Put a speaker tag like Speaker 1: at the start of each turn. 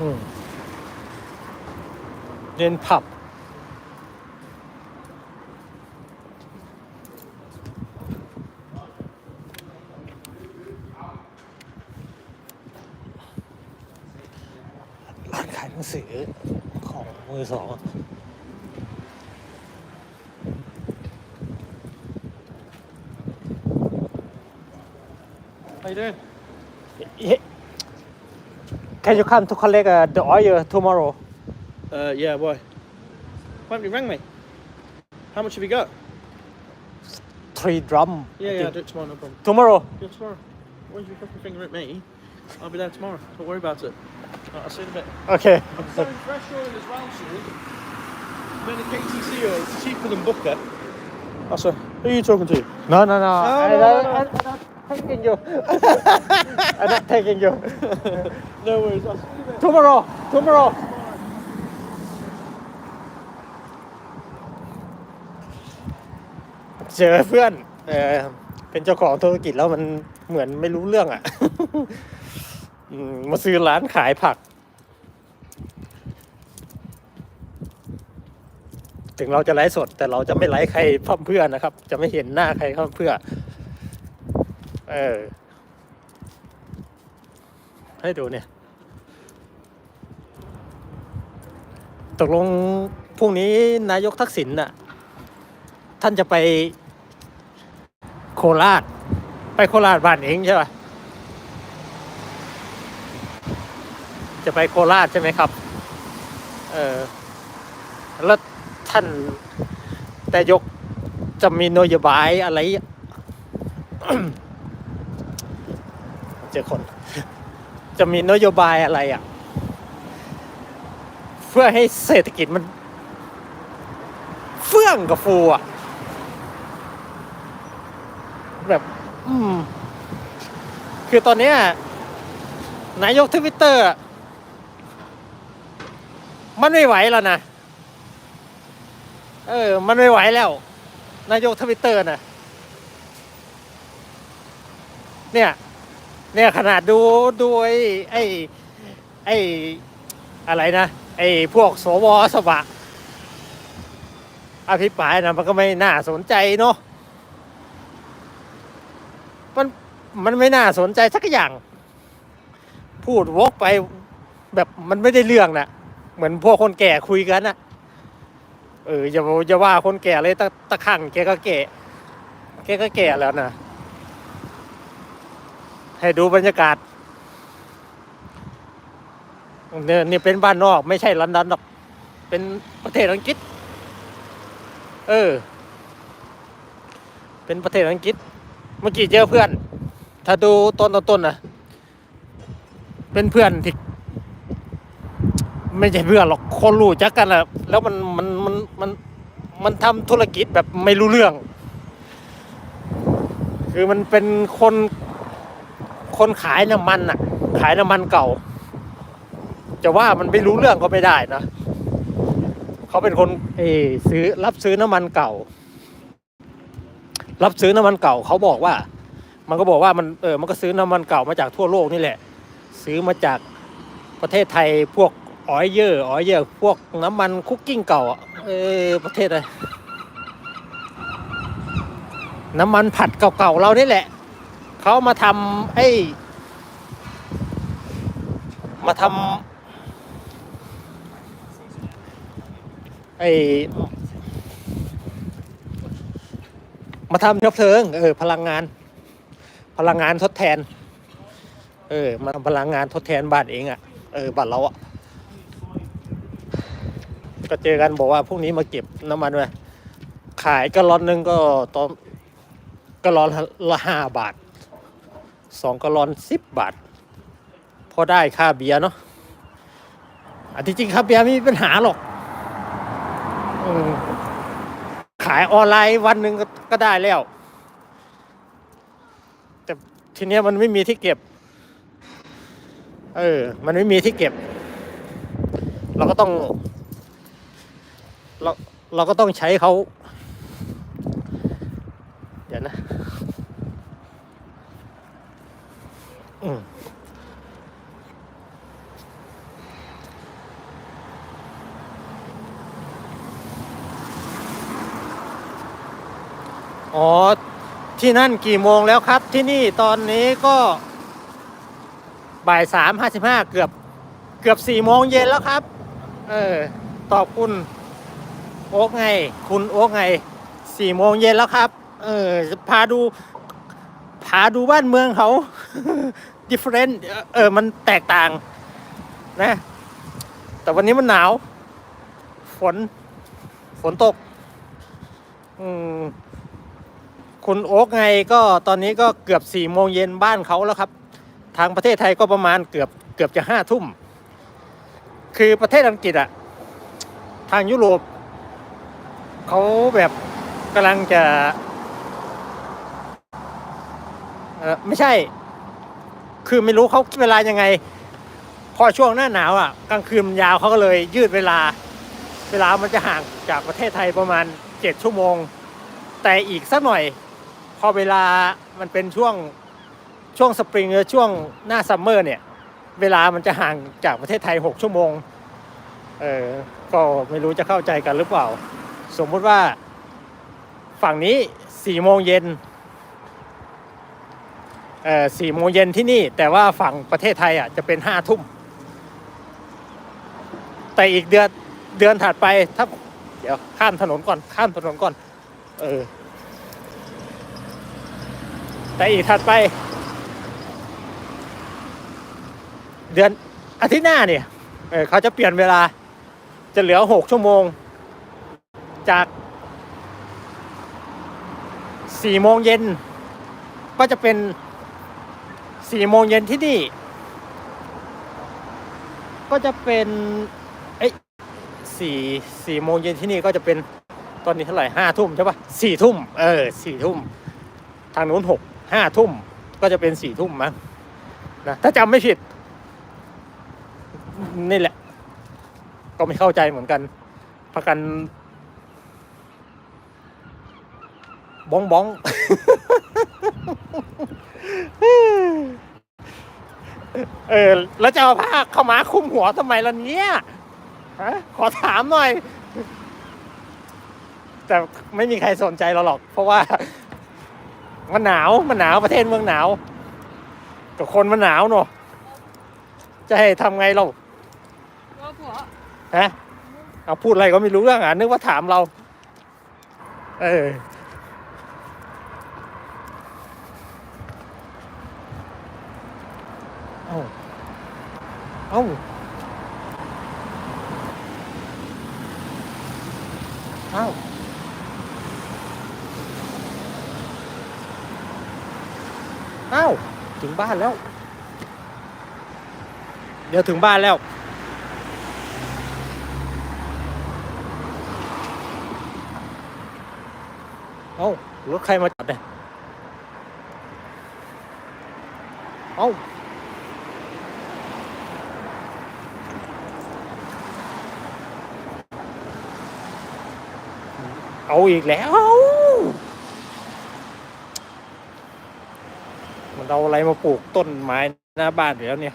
Speaker 1: อืมเล่นผับ ร้านขายหนังสือของมือสอง
Speaker 2: How you doing?
Speaker 1: Yeah. Can you come to collect uh, the oil tomorrow?
Speaker 2: Uh, yeah, why? Why haven't you rang me? How much have you got?
Speaker 1: Three drum. I
Speaker 2: Yeah, yeah, I'll
Speaker 1: think.
Speaker 2: do it tomorrow, no problem.
Speaker 1: Tomorrow.
Speaker 2: Do it tomorrow. Why you fucking finger at me? I'll be there tomorrow. Don't worry about it. Right, I'll see you in a bit.
Speaker 1: Okay.
Speaker 2: I'm selling fresh oil as well, soon. Then the KTC oil, it's cheaper than Booker. That's a, who are you talking to?
Speaker 1: No, no, no. I,
Speaker 2: no, no,
Speaker 1: I,
Speaker 2: no.
Speaker 1: I, I'm not taking you. I'm not taking you.
Speaker 2: No worries, I'll see you in a bit.
Speaker 1: Tomorrow. Tomorrow. เจอเพื่อนเออเป็นเจ้าของธุรกิจแล้วมันเหมือนไม่รู้เรื่องอะ อืมมาซื้อร้านขายผัก ถึงเราจะไลฟ์สด แต่เราจะไม่ไลฟ์ใครพร่ำเพื่อนนะครับ จะไม่เห็นหน้าใครพร่ำเพื่อ เออ ให้ดูเนี่ย ตกลงพรุ่งนี้นายกทักษิณน่ะ ท่านจะไปโคราช ไปโคราชบ้านเองใช่ปะจะไปโคราชใช่ไหมครับ เออ แล้วท่านนายกจะมีนโยบายอะไร เจอคน จะมีนโยบายอะไรอะ เพื่อให้เศรษฐกิจมัน เฟื่องกับฟูอะ แบบ อืม คือตอนเนี้ยนายกทวิตเตอร์ มันไม่ไหวแล้วนะ เออ มันไม่ไหวแล้ว นายกทวิตเตอร์นะเนี่ย เนี่ยขนาดดูดูไอ้ไอ้ไอ้อะไรนะไอ้พวกสวสวะอภิปรายนะมันก็ไม่น่าสนใจเนาะมันมันไม่น่าสนใจสักอย่าง พูดวกไปแบบมันไม่ได้เรื่องนะเหมือนพวกคนแก่คุยกันนะเอออย่าอย่าว่าคนแก่เลยตะตะขังแกก็แก่แกก็แก่แล้วนะ ให้ดูบรรยากาศเนี่ยนี่เป็นบ้านนอก ไม่ใช่ลอนดอนหรอก เป็นประเทศอังกฤษ เออ เป็นประเทศอังกฤษ เมื่อกี้เจอเพื่อน ถ้าดูต้นต้นๆนะเป็นเพื่อนที่ไม่ใช่เพื่อนหรอกคนรู้จักกันอะแล้วมันมันมันมันมันทำธุรกิจแบบไม่รู้เรื่อง คือมันเป็นคน คนขายน้ำมันอะขายน้ำมันเก่า จะว่ามันไม่รู้เรื่องก็ไม่ได้นะเขาเป็นคนเออซื้อรับซื้อน้ำมันเก่า รับซื้อน้ำมันเก่าเขาบอกว่า มันก็บอกว่ามันเออมันก็ซื้อน้ำมันเก่ามาจากทั่วโลกนี่แหละ ซื้อมาจากประเทศไทยพวกออยเยอร์ออยเยอร์พวกน้ำมันคุกกิ้งเก่าเออประเทศอะไรน้ำมันผัดเก่าๆเรานี่แหละ เขามาทำไอ้มาทำไอมาทำเชื้อเพลิงเออพลังงาน พลังงานทดแทน เออ มาทำพลังงานทดแทนบ้านเองอะ่ะเออบ้านเราอะ่ะก็เจอกันบอกว่าพรุ่งนี้มาเก็บน้ำมันไว้ขายกะลอนหนึ่งก็ตอนกะลอนละห้าบาท สองกะลอนสิบบาท พอได้ค่าเบียร์เนาะอันที่จริงค่าเบียร์ไม่มีปัญหาหรอกอขายออนไลน์วันหนึ่งก็ได้แล้ว แต่ทีเนี้ยมันไม่มีที่เก็บ เออ มันไม่มีที่เก็บ เราก็ต้องเราเราก็ต้องใช้เขาเดี๋ยวนะ อ๋อ ที่นั่นกี่โมงแล้วครับ ที่นี่ตอนนี้ก็บ่ายสามห้าสิบห้าเกือบเกือบสี่โมงเย็นแล้วครับ เออ ตอบคุณ โอ๊กไง คุณโอ๊กไงสี่โมงเย็นแล้วครับ เออ พาดู พาดูบ้านเมืองเขา different เออ มันแตกต่าง นะ แต่วันนี้มันหนาว ฝน ฝนตก อืม คุณโอ๊กไงก็ตอนนี้ก็เกือบสี่โมงเย็นบ้านเขาแล้วครับ ทางประเทศไทยก็ประมาณเกือบเกือบจะห้าทุ่ม คือประเทศอังกฤษอะทางยุโรปเขาแบบกำลังจะ เออไม่ใช่ คือไม่รู้เขาเวลายังไง พอช่วงหน้าหนาวอะกลางคืนมันยาวเขาก็เลยยืดเวลา เวลามันจะห่างจากประเทศไทยประมาณเจ็ดชั่วโมง แต่อีกสักหน่อย พอเวลามันเป็นช่วงช่วงสปริงหรือช่วงหน้าซัมเมอร์เนี่ย เวลามันจะห่างจากประเทศไทย6ชั่วโมงเออก็ไม่รู้จะเข้าใจกันหรือเปล่า สมมุติว่า ฝั่งนี้4โมงเย็น เอ่โมงเย็นที่นี่ แต่ว่าฝั่งประเทศไทยอะจะเป็น5ทุ่ม แต่อีกเดือนเดือนถัดไปถ้าเดี๋ยวข้ามถนนก่อนข้ามถนนก่อน เออ แต่อีกถัดไป เดือนอาทิตย์หน้าเนี่ยเเขาจะเปลี่ยนเวลา จะเหลือหกชั่วโมง จากสี่โมงเย็นก็จะเป็น สี่โมงเย็นที่นี่ ก็จะเป็นเอ้ยสี่สี่โมงเย็นที่นี่ก็จะเป็นตอนนี้เท่าไหร่ห้าทุ่มใช่ปะสี่ทุ่มเออสี่ทุ่มทางนู้นหกห้าทุ่มก็จะเป็นสี่ทุ่มมั้งนะถ้าจำไม่ผิด นี่แหละ ก็ไม่เข้าใจเหมือนกันประกันบ้องบ้อง เออ แล้วจะเอาผ้าเข้าวม้าคลุมหัวทำไมล่ะเนี่ยฮะขอถามหน่อย แต่ไม่มีใครสนใจเราหรอก เพราะว่า มันหนาวมันหนาวประเทศเมืองหนาวกับคนมันหนาวเนอะจะให้ทำไงเรา
Speaker 3: ก็ผัว
Speaker 1: ฮะเอาพูดอะไรก็ไม่รู้เรื่องอะนึกว่าถามเรา เออเอ้ เอ้าเอ้าเอ้าถึงบ้านแล้ว เดี๋ยวถึงบ้านแล้ว เอ้ารถใครมาจอดเนี่ย เอ้า เอาอีกแล้ว มันเอาอะไรมาปลูกต้นไม้หน้าบ้านอยู่แล้วเนี่ย